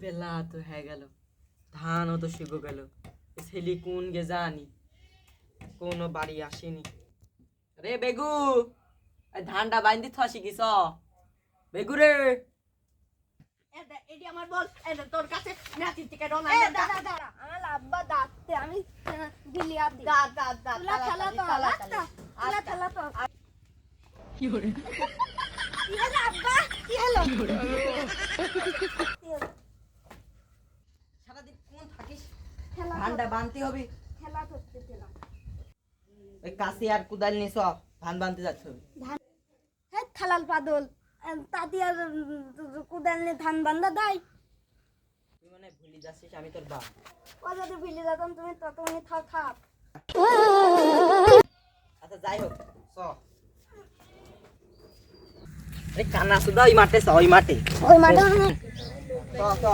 বেলা তো হয়ে গেল। ধানও তো শুকো গেল। ছেলে কোন গে জানি কোনো বাড়ি আসেনি। রে বেগু ধানটা বাইন্দি থসি কিস বেগু রে। এটি আমার বল। এটা তোর কাছে নাতি থেকে রোনা দাঁড়া দাঁড়া। আমার আব্বা দাঁততে আমি গিলিয়া দিই দাঁত দাঁত দাঁত তুলা খেলা তো খেলা তো। কি হলো আব্বা? কি হলো সারাদিন কোন থাকিস খেলা ধানটা বানতে হবে। খেলা করতেছিলাম ওই কাশি আর কুদাল নিস ধান বানতে যাচ্ছে হবে হ্যাঁ খালাল পাদল তাতি আর কুদাল নিয়ে ধান বান্ধা দেয় তুই মানে ভুলে যাচ্ছিস আমি তোর বাপ। ও যদি বিলি যেতাম তুমি ততক্ষণই থাক থাক। আচ্ছা যাই হোক চ আরে কানা সুদা ওই মাঠে ওই মাঠে। ওই মাঠে চ চ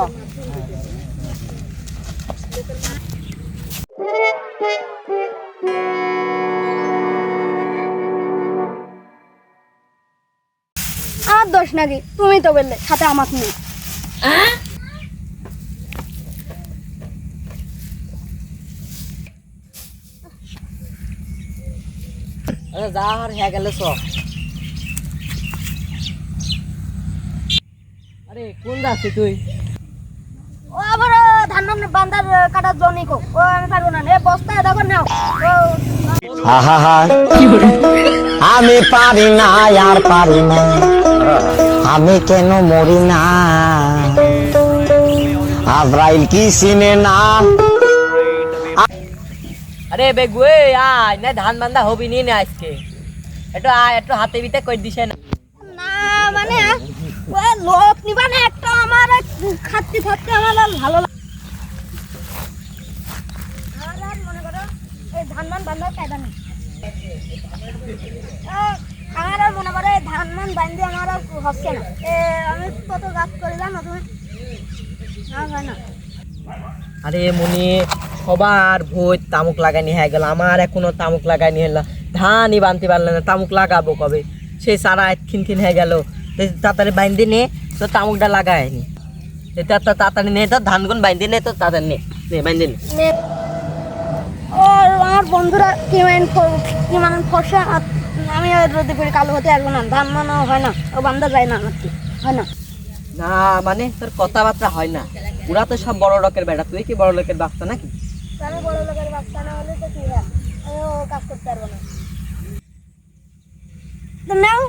আমার দোষ নাকি তুমি তো বললে সাথে আমার নেই আচ্ছা যা আর হ্যাঁ গেলে চ। আরে কোন যাচ্ছি তুই? ও আবার ধান কো। ও আমি পারব না। এ বস্তায় দেখো নাও। আমি পারি না আর পারি না। আমি কেন মরি না? আব্রাইল কি চিনে না? আরে বেগু আয়। না ধান বান্ধা হবি নি না আজকে। একটু আয় একটু হাতে বিতে কই দিছে না। না মানে ও লোক নিবা না একটা আমার খাচ্ছি খাচ্ছি আমার ভালো লাগে আমার আর মনে করো এই ধান মান বান্ধার কায়দা নেই আমার আর মনে করো ধান মান বান্ধে আমার আর হচ্ছে না আমি কত গাছ করিলাম তুমি না আরে মনি সবার ভোজ তামুক লাগানি হয়ে গেল আমার এখনও তামুক লাগানি হলো ধানই বানতে পারলে না তামুক লাগাবো কবে? সেই সারা খিন খিন হয়ে গেল। তাড়াতাড়ি বাইন্দে নে তো তামুকটা লাগায়নি এটা তাড়াতাড়ি নে তো ধানগুন বাইন্দে নে তো তাড়াতাড়ি নে বাইন্দে নে আমার বন্ধুরা কি মান কি মান ফসা আমি রোদে পড়ে কালো হতে পারব না। ধান মানা হয় না। ও বান্ধা যায় না আমার হয় না। না মানে তোর কথাবার্তা হয় না। ওরা তো সব বড় লোকের বেটা। তুই কি বড় লোকের বাচ্চা নাকি? আমি বড় লোকের বাচ্চা না হলে তো কি হয়? ও কাজ করতে পারব না। নাও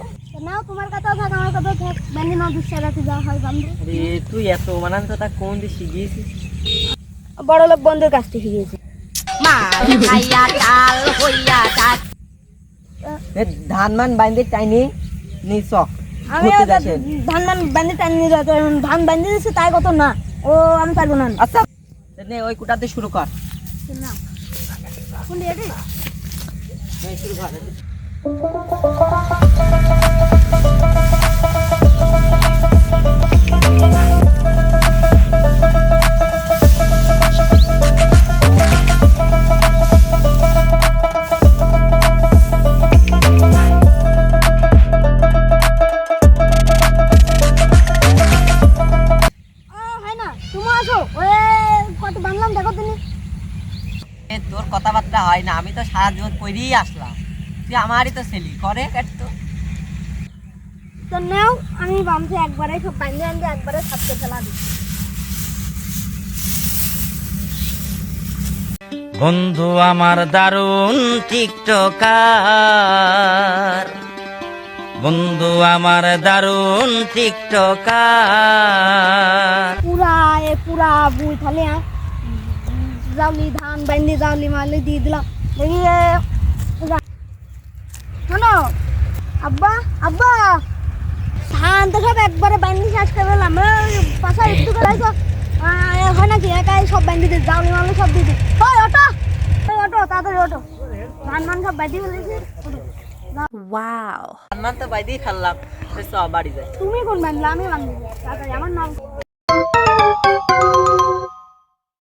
নাও তোমার কথা থাক আমার কথা থাক। ব্যান্ডি না দুঃসার রাতে হয় বান্ধব তুই এত মানান কথা কোন দিয়ে শিখিয়েছিস? বড় লোক বন্ধুর কাছ থেকে শিখেছি এ ধান মান বাইন্দে টাইনি নিস আমি ঘুরতে আর যাচ্ছে। ধান মান বান্ধি টান নিয়ে ধান বান্ধি দিচ্ছে তাই কত না? ও আমি পারব না। আচ্ছা। নে ওই কুটাতে শুরু কর। না। শুরু কর। কথাবার্তা হয় না? আমি তো সারা জীবন করেই আসলাম। তুই আমারই তো ছেলি করে কাটতো তো। নেও আমি বামছে একবারে সব বান্ধে বান্ধে একবারে ছাপতে ফেলা দিই। বন্ধু আমার দারুণ টিকটকার। বন্ধু আমার দারুণ টিকটকার। পুরা এ পুরা বুই থালে জাউলি মালি দিয়ে দিলাম দেখি এ, যা- শোনো আব্বা আব্বা ধান তো সব একবারে বান্ধি শেষ করে দিলাম পাশা একটু করে হয় নাকি একাই সব বান্ধি দিই জাউলি মালি সব দিয়ে দিই ওই অটো ওই অটো তাড়াতাড়ি অটো ধান মান সব বাঁধি ফেলেছি। ধান মান তো বাইরেই ফেললাম বাড়ি তুমি কোন বান্ধলা আমি বান্ধি তাড়াতাড়ি আমার নাম